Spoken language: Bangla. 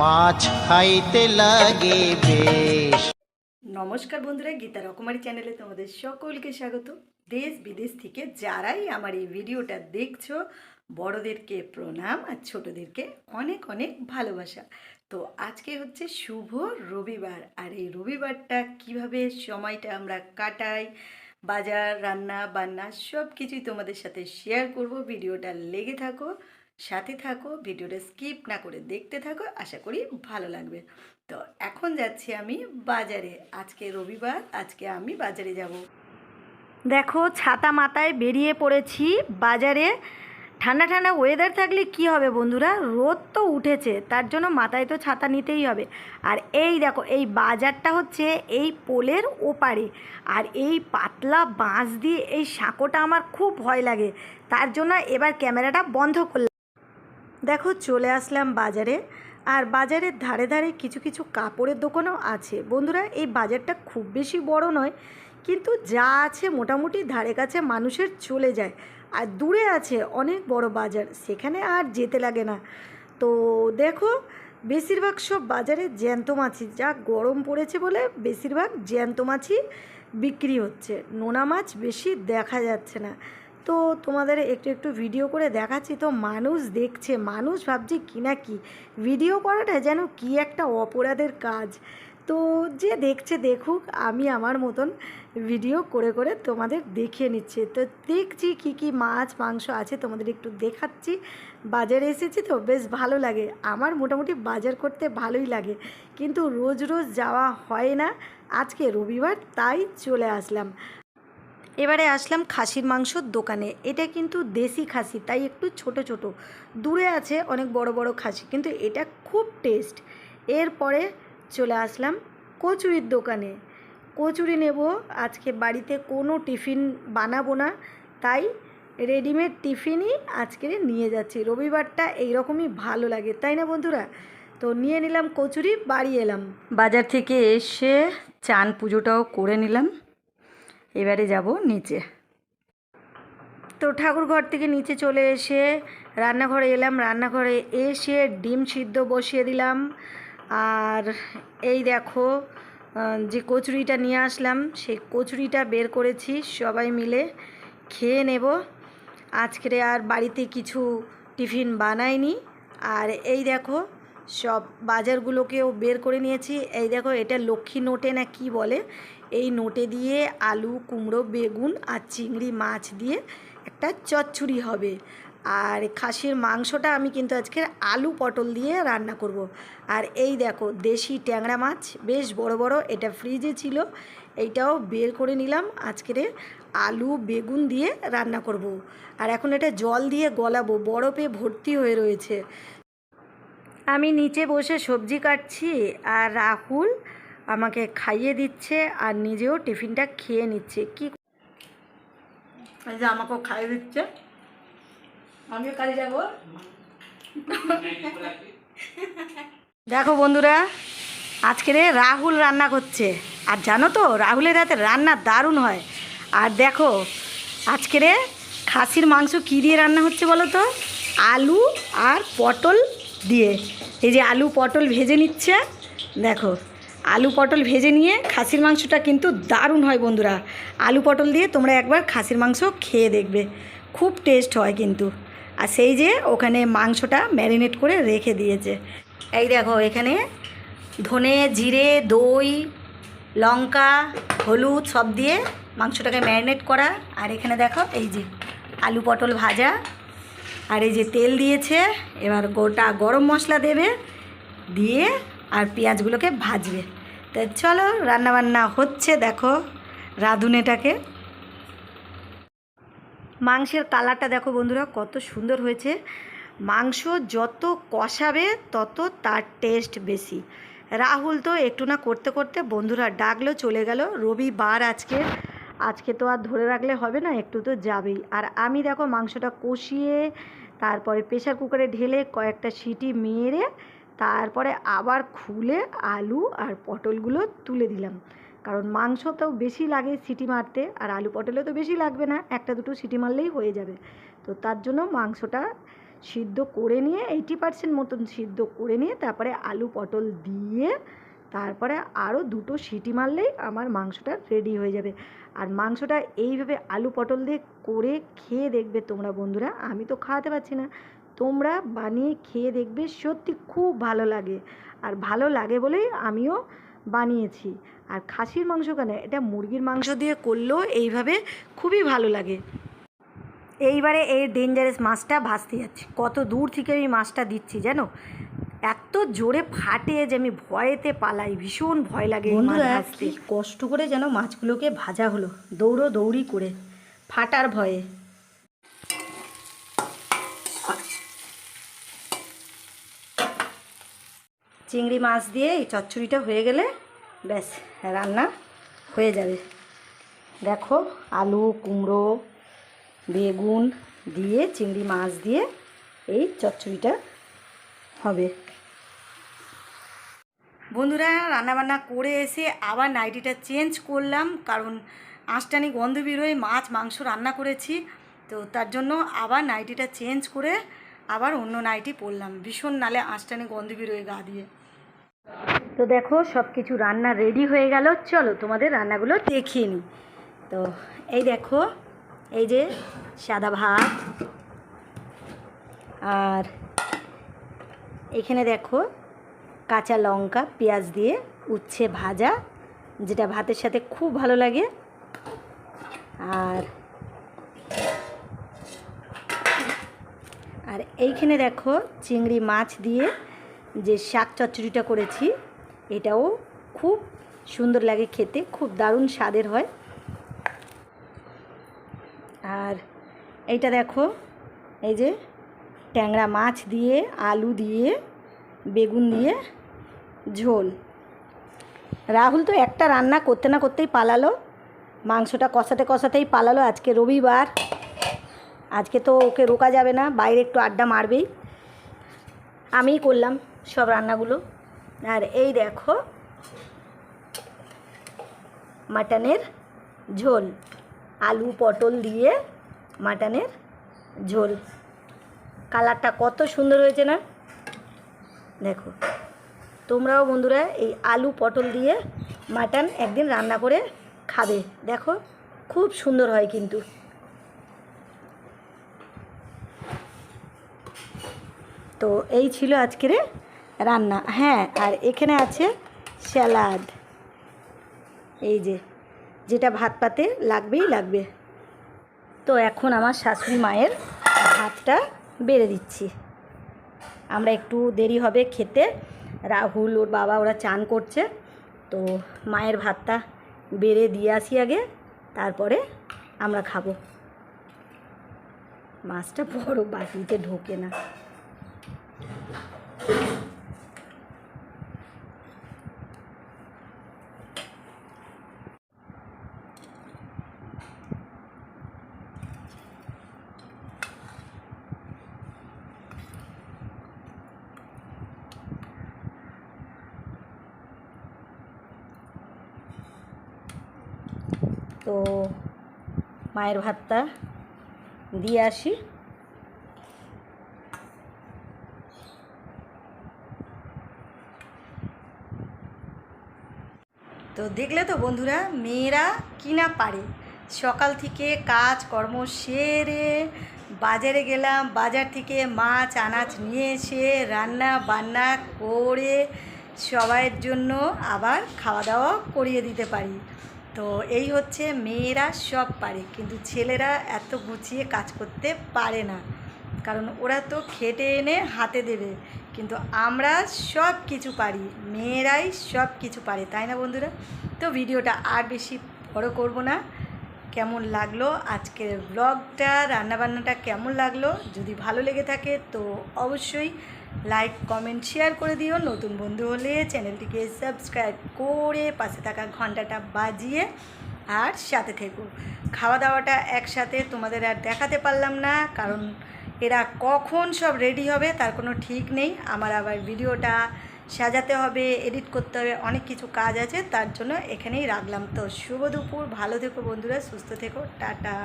মাছ খাইতে লাগে বেশ। নমস্কার বন্ধুরা, গীতা রকমারি চ্যানেলে তোমাদের সকলকে স্বাগত। দেশ বিদেশ থেকে যারাই আমার এই ভিডিওটা দেখছ, বড়দেরকে প্রণাম আর ছোটদেরকে অনেক অনেক ভালোবাসা। তো আজকে হচ্ছে শুভ রবিবার, আর এই রবিবারটা কীভাবে সময়টা আমরা কাটাই, বাজার রান্না বান্না সব কিছুই তোমাদের সাথে শেয়ার করব। ভিডিওটা লেগে থাকো সাথে থাকো, ভিডিওটা স্কিপ না করে দেখতে থাকো, আশা করি ভালো লাগবে। তো এখন যাচ্ছি আমি বাজারে। আজকে রবিবার, আজকে আমি বাজারে যাব। দেখো, ছাতা মাথায় বেরিয়ে পড়েছি বাজারে। ঠান্ডা ঠান্ডা ওয়েদার থাকলে কি হবে বন্ধুরা? রোদ তো উঠেছে, তার জন্য মাথায় তো ছাতা নিতেই হবে। আর এই দেখো, এই বাজারটা হচ্ছে এই পোলের ওপারে। আর এই পাতলা বাঁশ দিয়ে এই সাঁকোটা আমার খুব ভয় লাগে। তার জন্য এবার ক্যামেরাটা বন্ধ করলাম। দেখো চলে আসলাম বাজারে। আর বাজারের ধারে ধারে কিছু কিছু কাপড়ের দোকানও আছে। বন্ধুরা, এই বাজারটা খুব বেশি বড় নয়, কিন্তু যা আছে মোটামুটি ধারে কাছে মানুষের চলে যায়। আর দূরে আছে অনেক বড় বাজার, সেখানে আর যেতে লাগে না। তো দেখো, বেশিরভাগ সব বাজারে জ্যান্ত মাছই যা গরম পড়েছে বলে বেশিরভাগ জ্যান্ত মাছই বিক্রি হচ্ছে। নোনা মাছ বেশি দেখা যাচ্ছে না। তো তোমাদের একটু একটু ভিডিও করে দেখাচ্ছি, তো মানুষ দেখছে, মানুষ ভাবছে কি না কি? ভিডিও করাটা যেন কি একটা অপরাধের কাজ। তো যে দেখছে, দেখুক, আমি আমার মতন ভিডিও করে করে তোমাদের দেখিয়ে নিচ্ছে। তো দেখছি কি কি মাছ, মাংস আছে, তোমাদের একটু দেখাচ্ছি। বাজারে এসেছি তো, বেশ ভালো লাগে। আমার মোটামুটি বাজার করতে ভালোই লাগে। কিন্তু রোজ রোজ যাওয়া হয় না। আজকে রবিবার, তাই চলে আসলাম। এবারে আসলাম খাসির মাংসর দোকানে। এটা কিন্তু দেশি খাসি, তাই একটু ছোট ছোট। দূরে আছে অনেক বড় বড় খাসি, কিন্তু এটা খুব টেস্ট এরপরে চলে আসলাম কচুরির দোকানে। কচুরি নেব, আজকে বাড়িতে কোনো টিফিন বানাবো না, তাই রেডিমেড টিফিনই আজকে নিয়ে যাচ্ছি। রবিবারটা এইরকমই ভালো লাগে, তাই না বন্ধুরা? তো নিয়ে নিলাম কচুরি, বাড়ি এলাম। বাজার থেকে এসে চান পুজোটাও করে নিলাম। এবারে যাব নিচে। তো ঠাকুর ঘর থেকে নিচে চলে এসে রান্নাঘরে এলাম। রান্নাঘরে এসে ডিম সিদ্ধ বসিয়ে দিলাম। আর এই দেখো যে কচুরিটা নিয়ে আসলাম, সেই কচুরিটা বের করেছি সবাই মিলে। খেয়ে নেব। আজকে আর বাড়িতে কিছু টিফিন বানাইনি। আর এই দেখো সব বাজারগুলোকেও বের করে নিয়েছি। এই দেখো, এটা লক্ষ্মী নোটে না কি বলে? এই নোটে দিয়ে আলু, কুমড়ো, বেগুন আর চিংড়ি মাছ দিয়ে একটা চচ্চড়ি হবে। আর খাসির মাংসটা আমি কিন্তু আজকে আলু পটল দিয়ে রান্না করব। আর এই দেখো, দেশি ট্যাংরা মাছ, বেশ বড় বড়, এটা ফ্রিজে ছিল। এইটাও বের করে নিলাম আজকের আলু, বেগুন দিয়ে রান্না করব। আর এখন এটা জল দিয়ে গলাবো, বরফে ভর্তি হয়ে রয়েছে। আমি নিচে বসে সবজি কাটছি আর রাহুল আমাকে খাইয়ে দিচ্ছে আর নিজেও টিফিনটা খেয়ে নিচ্ছে। কি এই যে আমাকেও খাইয়ে দিচ্ছে। আমিও কাজে যাব। দেখো বন্ধুরা আজকে রে রাহুল রান্না করছে। আর জানো তো রাহুলের হাতে রান্না দারুণ হয়। আর দেখো আজকে রে খাসির মাংস কী দিয়ে রান্না হচ্ছে বলো তো? আলু আর পটল দিয়ে এই যে আলু পটল ভেজে নিচ্ছে, দেখো, আলু পটল ভেজে নিয়ে খাসির মাংসটা কিন্তু দারুণ হয় বন্ধুরা। আলু পটল দিয়ে তোমরা একবার খাসির মাংস খেয়ে দেখবে, খুব টেস্ট হয় কিন্তু। আর সেই যে ওখানে মাংসটা ম্যারিনেট করে রেখে দিয়েছে। এই দেখো, এখানে ধনে, জিরে, দই, লঙ্কা, হলুদ সব দিয়ে মাংসটাকে ম্যারিনেট করা। আর এখানে দেখো, এই যে আলু পটল ভাজা। আর এই যে তেল দিয়েছে, এবার গোটা গরম মশলা দেবে, দিয়ে আর পেঁয়াজগুলোকে ভাজবে। তো চলো, রান্নাবান্না হচ্ছে, দেখো, রাঁধুনেটাকে। মাংসের কালারটা দেখো বন্ধুরা, কত সুন্দর হয়েছে। মাংস যত কষাবে, তত তার টেস্ট বেশি। রাহুল তো একটু না করতে করতে বন্ধুরা ডাকলো, চলে গেল। রবিবার আজকে। আজকে তো আর ধরে রাখলে হবে না, একটু তো যাবেই। আর আমি দেখো মাংসটা কষিয়ে তারপরে প্রেশার কুকারে ঢেলে কয়েকটা সিটি মেরে তারপরে আবার খুলে আলু আর পটলগুলো তুলে দিলাম। কারণ মাংস তো বেশি লাগে সিটি মারতে, আর আলু পটলে তো বেশি লাগবে না, একটা দুটো সিটি মারলেই হয়ে যাবে। তো তার জন্য মাংসটা সিদ্ধ করে নিয়ে এইটি পার্সেন্ট মতন সিদ্ধ করে নিয়ে তারপরে আলু পটল দিয়ে তারপরে আরও দুটো সিটি মারলেই আমার মাংসটা রেডি হয়ে যাবে। আর মাংসটা এইভাবে আলু পটল দিয়ে করে খেয়ে দেখবে তোমরা বন্ধুরা। আমি তো খাওয়াতে পারছি না। তোমরা বানিয়ে খেয়ে দেখবে, সত্যি খুব ভালো লাগে। আর ভালো লাগে বলেই আমিও বানিয়েছি। আর খাসির মাংস কেন? এটা মুরগির মাংস দিয়ে করলেও এইভাবে খুবই ভালো লাগে। এইবারে এই ডেঞ্জারাস মাছটা ভাসতে যাচ্ছে। কত দূর থেকে আমি মাছটা দিচ্ছি জানো? এত জোরে ফাটে যে আমি ভয়েতে পালাই ভীষণ ভয় লাগে কষ্ট করে যেন মাছগুলোকে ভাজা হলো দৌড়ো দৌড়ি করে ফাটার ভয়ে। চিংড়ি মাছ দিয়ে এই চচ্চড়িটা হয়ে গেলে ব্যাস রান্না হয়ে যাবে। দেখো আলু কুমড়ো বেগুন দিয়ে চিংড়ি মাছ দিয়ে এই চচ্চড়িটা হবে। বন্ধুরা, রান্নাবান্না করে এসে আবার নাইটিটা চেঞ্জ করলাম, কারণ আঁশটানি গন্ধ বেরোয়, মাছ, মাংস রান্না করেছি। তো তার জন্য আবার নাইটিটা চেঞ্জ করে আবার অন্য নাইটি পরলাম। ভীষণ নালে আঁশটানি গন্ধ বেরোয় গা দিয়ে। তো দেখো সব কিছু রান্না রেডি হয়ে গেল। চলো তোমাদের রান্নাগুলো দেখিয়ে তো এই দেখো, এই যে সাদা ভাত, আর এখানে দেখো কাঁচা লঙ্কা, পেঁয়াজ দিয়ে উচ্ছে ভাজা, যেটা ভাতের সাথে খুব ভালো লাগে। আর আর এইখানে দেখো চিংড়ি মাছ দিয়ে যে শাক চচ্চড়িটা করেছি, এটাও খুব সুন্দর লাগে খেতে, খুব দারুণ স্বাদের হয়। আর এইটা দেখো, এই যে ট্যাংরা মাছ দিয়ে, আলু দিয়ে, বেগুন দিয়ে ঝোল। রাহুল তো একটা রান্না করতে না করতেই পালালো। মাংসটা কষাতে কষাতেই পালালো আজকে রবিবার। আজকে তো ওকে রোকা যাবে না, বাইরে একটু আড্ডা মারবেই। আমিই করলাম সব রান্নাগুলো। আর এই দেখো, মাটনের ঝোল। আলু, পটল দিয়ে মাটনের ঝোল। কালারটা কত সুন্দর হয়েছে না? দেখো। তোমরাও বন্ধুরা এই আলু পটল দিয়ে মাটন একদিন রান্না করে খাবে। দেখো, খুব সুন্দর হয় কিন্তু। তো এই ছিল আজকের রান্না। হ্যাঁ আর এখানে আছে স্যালাড। এই যে, যেটা ভাত পাতে লাগবেই লাগবে। তো এখন আমার শাশুড়ি মায়ের ভাতটা বেড়ে দিচ্ছি। আমরা একটু দেরি হবে খেতে। রাহুল, ওর বাবা ওরা চান করছে। তো মায়ের ভাতটা বেড়ে দিয়ে আসি আগে, তারপরে আমরা খাব। মাছটা বড় বাটিতে ঢোকে না। তো মায়ের ভাতটা দিয়ে আসি। তো দেখলে তো বন্ধুরা, মেয়েরা কি না পারে? সকাল থেকে কাজ কর্ম সেরে বাজারে গেলাম, বাজার থেকে মাছ, আনাজ নিয়ে এসে রান্না বান্না করে সবাইয়ের জন্য আবার খাওয়া দাওয়া করিয়ে দিতে পারি। তো এই হচ্ছে মেয়েরা সব পারে, কিন্তু ছেলেরা এত গুছিয়ে কাজ করতে পারে না। কারণ ওরা তো খেটে এনে হাতে দেবে, কিন্তু আমরা সব কিছু পারি, মেয়েরাই সব কিছু পারে, তাই না বন্ধুরা? তো ভিডিওটা আর বেশি বড় করব না। কেমন লাগল আজকের ব্লগটা রান্নাবান্নাটা কেমন লাগল? যদি ভালো লেগে থাকে তো অবশ্যই লাইক কমেন্ট শেয়ার করে দিও। নতুন বন্ধু হলে চ্যানেলটিকে সাবস্ক্রাইব করে পাশে থাকা ঘন্টাটা বাজিয়ে আর সাথে থেকো। খাওয়া দাওয়াটা একসাথে তোমাদের আর দেখাতে পারলাম না, কারণ এরা কখন সব রেডি হবে তার কোনো ঠিক নেই। আমার আবার ভিডিওটা সাজাতে হবে এডিট করতে হবে, অনেক কিছু কাজ আছে, তার জন্য এখানেই রাখলাম। তো শুভ দুপুর, ভালো থেকো বন্ধুরা, সুস্থ থেকো, টাটা।